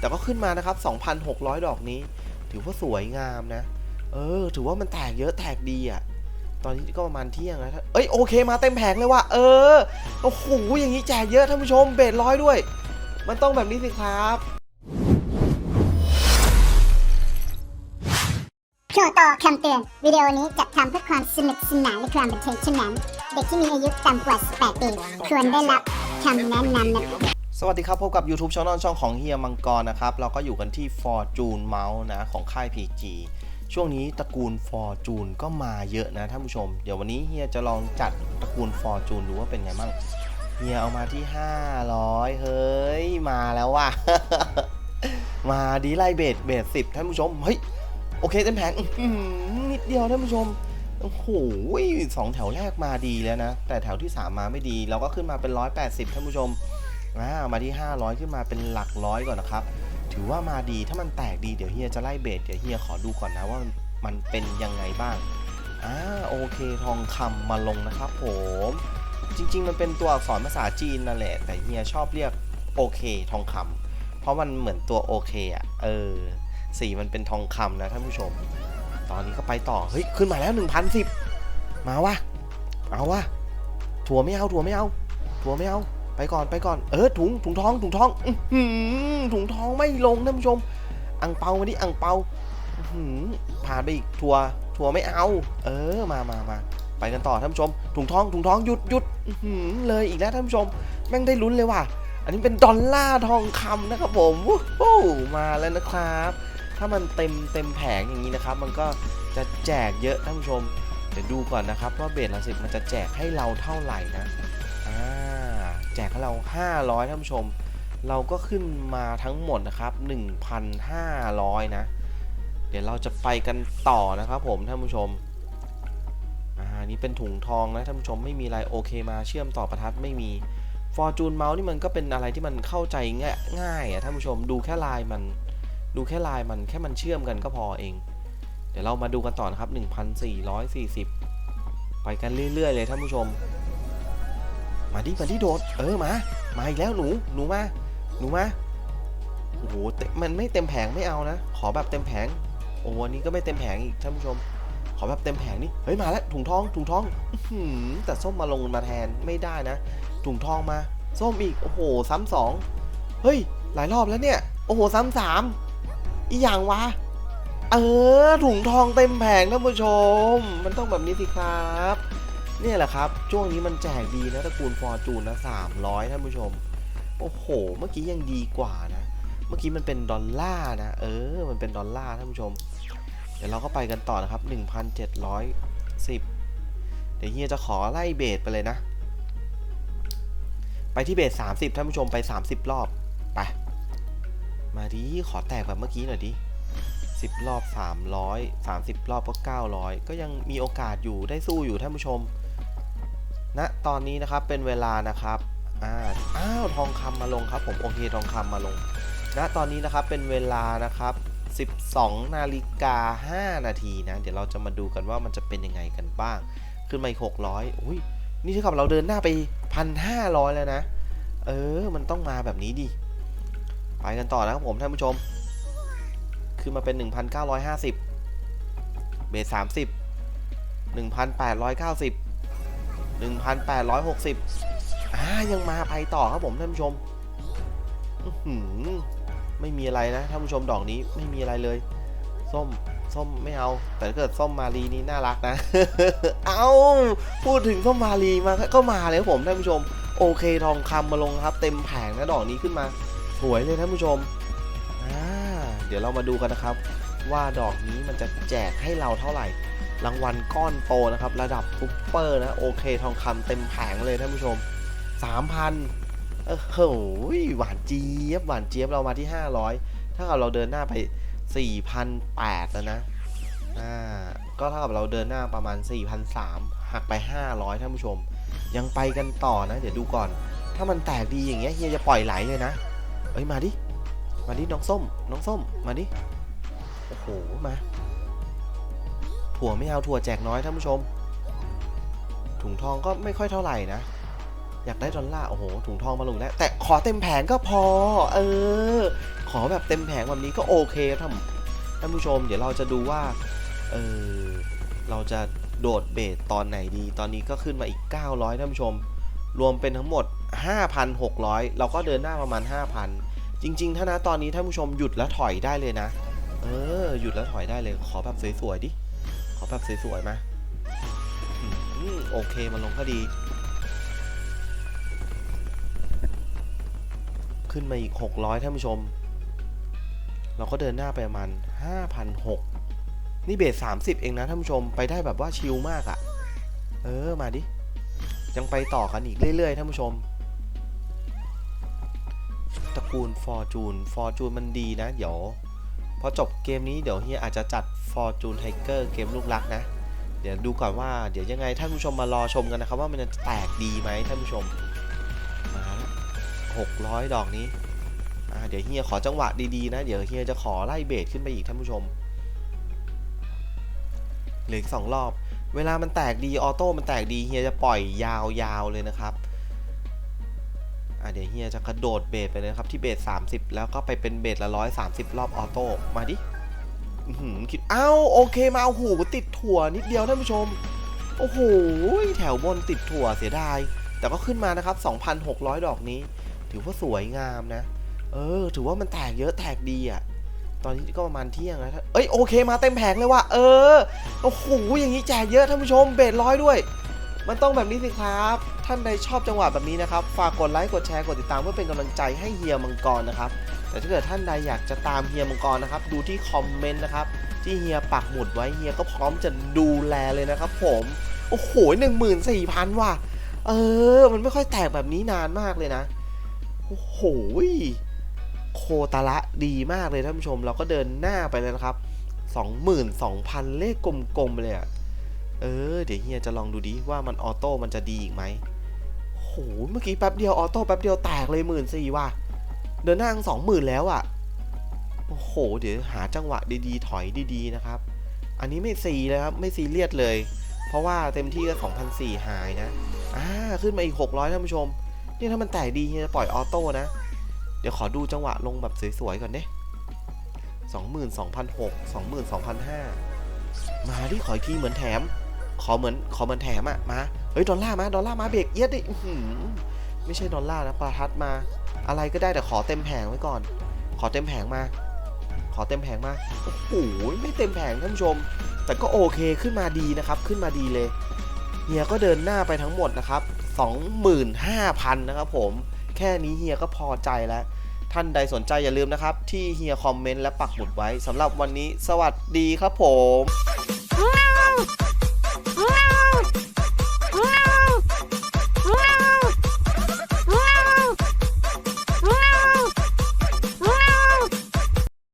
แต่ก็ขึ้นมานะครับ 2,600 ดอกนี้ ถือว่าสวยงามนะ เออ ถือว่ามันแตกเยอะแตกดีอะ่ะ ตอนนี้ก็ประมาณเที่ยงแล้วเอ้ยโอเคมาเต็มแผงเลยว่ะ เออ โอ้โห อย่างนี้แจกเยอะท่านผู้ชม เบสร้อยด้วย มันต้องแบบนี้สิครับโปรต่อคำเตือน วิดีโอนี้จัดทำเพื่อความสนุกสนานและความบันเทิงเท่านั้น เด็กที่มีอายุต่ำกว่า 18 ปี ควรได้รับคำแนะนำนะครับ สวัสดีครับ พบกับ YouTube Channel ช่องของเฮียมังกรนะครับ เราก็อยู่กันที่ Fortune Mouse นะ ของค่าย PG ช่วงนี้ตระกูล Fortune ก็มาเยอะนะท่านผู้ชม เดี๋ยววันนี้เฮียจะลองจัดตระกูล Fortune ดูว่าเป็นไงบ้างเฮียเอามาที่ 500 เฮ้ย มาแล้วว่ะ มาดีไลเบสเบสสิบท่านผู้ชม เฮ้ย โอเคเต็มแผงนิดเดียวท่านผู้ชมโอ้โหสองแถวแรกมาดีแล้วนะ แต่แถวที่ 3 มาไม่ดี เราก็ขึ้นมาเป็น 180ท่านผู้ชม อ่ามาที่ 500 ขึ้นมาเป็นหลักร้อยก่อนนะครับ ถือว่ามาดีถ้ามันแตกดีเดี๋ยวเฮียจะไล่เบสเดี๋ยวเฮียขอดูก่อนนะว่ามันเป็นยังไงบ้างอ่าโอเคทองคำมาลงนะครับผมจริง ๆ มันเป็นตัวอักษรภาษาจีนนั่นแหละ แต่เฮียชอบเรียกโอเคทองคำเพราะมันเหมือนตัวโอเคอะเออสีมันเป็นทองคำนะท่านผู้ชม ตอนนี้ก็ไปต่อเฮ้ยขึ้นมาแล้ว1,010มาวะเอาวะถั่วไม่เอาถั่วไม่เอาถั่วไม่เอา ไปก่อนไปก่อนเออถุงถุงทองถุงทองอื้อหือถุงทองไม่ลงท่านผู้ชมอังเปามาดิอังเปาผ่านไปอีกถั่วถั่วไม่เอา เออมามามาไปกันต่อท่านผู้ชม ถุงทองถุงทองหยุดหยุดเลยอีกแล้วท่านผู้ชม แม่งได้ลุ้นเลยว่ะ อันนี้เป็นดอลลาร์ทองคำนะครับผมวู้มาแล้วนะครับ ถ้ามันเต็มเต็มแผงอย่างนี้นะครับ มันก็จะแจกเยอะท่านผู้ชม เดี๋ยวดูก่อนนะครับว่าเบสละสิบมันจะแจกให้เราเท่าไหร่นะอ่า แจกให้เรา 500ท่านผู้ชม เราก็ขึ้นมาทั้งหมดนะครับ 1,500 นะ เดี๋ยวเราจะไปกันต่อนะครับผมท่านผู้ชมอ่านี่เป็นถุงทองนะท่านผู้ชมไม่มีอะไรโอเคมาเชื่อมต่อประทัดไม่มี Fortune Mouse นี่มันก็เป็นอะไรที่มันเข้าใจง่ายง่ายอะท่านผู้ชมดูแค่ลายมันดูแค่ลายมันแค่มันเชื่อมกันก็พอเอง เดี๋ยวเรามาดูกันต่อนะครับ 1,440 ไปกันเรื่อย ๆ เลยท่านผู้ชม มาดิมาดิโดด เออมา มาอีกแล้วหนู หนูมา หนูมา โอ้โหเต็มมันไม่เต็มแผงไม่เอานะ ขอแบบเต็มแผง โอ้โหอันนี้ก็ไม่เต็มแผงอีกท่านผู้ชม ขอแบบเต็มแผงนี่เฮ้ยมาแล้วถุงทอง ถุงทองแต่ส้มมาลงมาแทนไม่ได้นะ ถุงทองมา ส้มอีก โอ้โห ซ้ำสอง เฮ้ย หลายรอบแล้วเนี่ย โอ้โห ซ้ำสาม อีอย่างวะ เออ ถุงทองเต็มแผงท่านผู้ชม มันต้องแบบนี้สิครับ เนี่ยแหละครับ ช่วงนี้มันแจกดีนะตระกูลฟอร์จูนนะสามร้อยท่านผู้ชม โอ้โห เมื่อกี้ยังดีกว่านะ เมื่อกี้มันเป็นดอลลาร์นะ เออ มันเป็นดอลลาร์ท่านผู้ชม เดี๋ยวเราก็ไปกันต่อนะครับ 1,710 เดี๋ยวเฮียจะขอไล่เบสไปเลยนะ ไปที่เบส30 ท่านผู้ชมไป 30 รอบ ไป มาดิ ขอแตกแบบเมื่อกี้หน่อยดิ10 รอบ 300 30 รอบก็ 900 ก็ยังมีโอกาสอยู่ได้สู้อยู่ท่านผู้ชม ณนะตอนนี้นะครับเป็นเวลานะครับอ่าอ้าวทองคำมาลงครับ ผมโอเคทองคำมาลงณนะตอนนี้นะครับเป็นเวลานะครับ12นาฬิกา5นาทีนะ เดี๋ยวเราจะมาดูกันว่ามันจะเป็นยังไงกันบ้าง ขึ้นมาอีก600อุ้ยนี่เท่ากับเราเดินหน้าไป 1,500 แล้วนะ เออ มันต้องมาแบบนี้ดิ ไปกันต่อนะครับผมท่านผู้ชม ขึ้นมาเป็น 1,950 เบส30 1,890 1,860อ่ายังมาไปต่อครับผมท่านผู้ชมไม่มีอะไรนะท่านผู้ชมดอกนี้ไม่มีอะไรเลย ส้มส้มไม่เอา แต่เกิดส้มมารีนี่น่ารักนะ เอาพูดถึงส้มมารีมาก็มาเลยผมท่านผู้ชม โอเคทองคำมาลงครับ เต็มแผงนะดอกนี้ขึ้นมา สวยเลยท่านผู้ชมอ่าเดี๋ยวเรามาดูกันนะครับ ว่าดอกนี้มันจะแจกให้เราเท่าไหร่ รางวัลก้อนโตนะครับ ระดับซุปเปอร์นะ โอเคทองคำเต็มแผงเลยท่านผู้ชม 3,000 เออโหยหวานเจี๊ยบ หวานเจี๊ยบเรามาที่ 500 ถ้ากับเราเดินหน้าไป 4,800แล้วนะ อ่า ก็เท่ากับเราเดินหน้าประมาณ 4,300หักไป 500ท่านผู้ชม ยังไปกันต่อนะ เดี๋ยวดูก่อน ถ้ามันแตกดีอย่างเงี้ยเฮียจะปล่อยไหลเลยนะเอ้ยมาดิ มาดิน้องส้ม น้องส้ม มาดิ โอ้โห มา ถั่วไม่เอาถั่วแจกน้อยท่านผู้ชม ถุงทองก็ไม่ค่อยเท่าไหร่นะ อยากได้ดอลลาร์โอ้โห ถุงทองมาลงแล้ว แต่ขอเต็มแผงก็พอ เออขขอแบบเต็มแผงแบบนี้ก็โอเคท่านท่านผู้ชม เดี๋ยวเราจะดูว่า เออ เราจะโดดเบสตอนไหนดี ตอนนี้ก็ขึ้นมาอีก 900ท่านผู้ชม รวมเป็นทั้งหมด 5,600 เราก็เดินหน้าประมาณ 5,000 จริง ๆ ถ้านะตอนนี้ท่านผู้ชมหยุดแล้วถอยได้เลยนะ เออ หยุดแล้วถอยได้เลย ขอแบบสวยๆดิ ขอแบบสวยๆมาโอเคมันลงก็ดี ขึ้นมาอีก 600ท่านผู้ชม เราก็เดินหน้าไปประมาณ5,600นี่เบส30 เองนะท่านผู้ชมไปได้แบบว่าชิลมากอะ่ะ เออมาดิ ยังไปต่อกันอีกเรื่อยๆท่านผู้ชมตระกูลฟอร์จูนฟอร์จูนมันดีนะ เดี๋ยว พอจบเกมนี้เดี๋ยวเฮียอาจจะจัด Fortune Tiger เกมลูกรักนะ เดี๋ยวดูก่อนว่าเดี๋ยวยังไงท่านผู้ชมมารอชมกันนะครับ ว่ามันจะแตกดีไหมท่านผู้ชม มาหกร้อยดอกนี้เดี๋ยวเฮียขอจังหวะดีๆนะ เดี๋ยวเฮียจะขอไล่เบสขึ้นไปอีกท่านผู้ชมเหลืออีกสองรอบ เวลามันแตกดีออโต้มันแตกดีเฮียจะปล่อยยาวๆเลยนะครับ อ่าเดี๋ยวเฮียจะกระโดดเบสไปเลยครับที่เบส30 แล้วก็ไปเป็นเบสละร้อยสามสิบรอบออโต้มาดิหือคิดอ้าวโอเคมาโอ้โหติดถั่วนิดเดียวท่านผู้ชม โอ้โหแถวบนติดถั่วเสียดาย แต่ก็ขึ้นมานะครับ 2,600 ดอกนี้ ถือว่าสวยงามนะ เออ ถือว่ามันแตกเยอะแตกดีอะ่ะ ตอนนี้ก็ประมาณเที่ยงแล้วเอ้ยโอเคมาเต็มแผงเลยว่ะเออ โอ้โหอย่างนี้แจกเยอะท่านผู้ชมเบสร้อยด้วย มันต้องแบบนี้สิครับ ท่านใดชอบจังหวะแบบนี้นะครับ ฝากกดไลค์กดแชร์กดติดตามเพื่อเป็นกำลังใจให้เฮียมังกรนะครับแต่ถ้าเกิดท่านใดอยากจะตามเฮียมังกรนะครับ ดูที่คอมเมนต์นะครับที่เฮียปักหมุดไว้เฮียก็พร้อมจะดูแลเลยนะครับผมโอ้โหหนึ่งหมื่นสี่พันว่ะ เออ มันไม่ค่อยแตกแบบนี้นานมากเลยนะ โอ้โหโคตาระดีมากเลยท่านผู้ชม เราก็เดินหน้าไปเลยนะครับ22,000เลขกลมๆเลยอะเออ เดี๋ยวเฮียจะลองดูดิว่ามันออโต้มันจะดีอีกไหม โหเมื่อกี้แป๊บเดียวออโต้แป๊บเดียวแตกเลยหมื่นสี่ว่ะ เดินหน้าสองหมื่นแล้วอะโอ้โห เดี๋ยวหาจังหวะดีๆ ถอยดีๆนะครับ อันนี้ไม่ซีเลยครับ ไม่ซีเรียสเลย เพราะว่าเต็มที่ก็2,004หายนะ อ่า ขึ้นมาอีก600ท่านผู้ชม นี่ถ้ามันแตกดีเฮียจะปล่อยออโต้นะ เดี๋ยวขอดูจังหวะลงแบบสวยๆก่อนเด้สองหมื่นสองพันหกสองหมื่นสองพันห้ามาดิขออีกทีเหมือนแถม ขอเหมือนขอเหมือนแถมอะมาเฮ้ยดอลลาร์มาดอลลาร์มาเบรกเอียดดิไม่ใช่ดอลลาร์นะประทัดมา อะไรก็ได้แต่ขอเต็มแผงไว้ก่อน ขอเต็มแผงมา ขอเต็มแผงมาโอ้โหไม่เต็มแผงท่านผู้ชม แต่ก็โอเคขึ้นมาดีนะครับ ขึ้นมาดีเลยเฮียก็เดินหน้าไปทั้งหมดนะครับ 25,000 นะครับผมแค่นี้เฮียก็พอใจแล้ว ท่านใดสนใจอย่าลืมนะครับ ที่เฮียคอมเมนต์และปักหมุดไว้สำหรับวันนี้ สวัสดีครับผม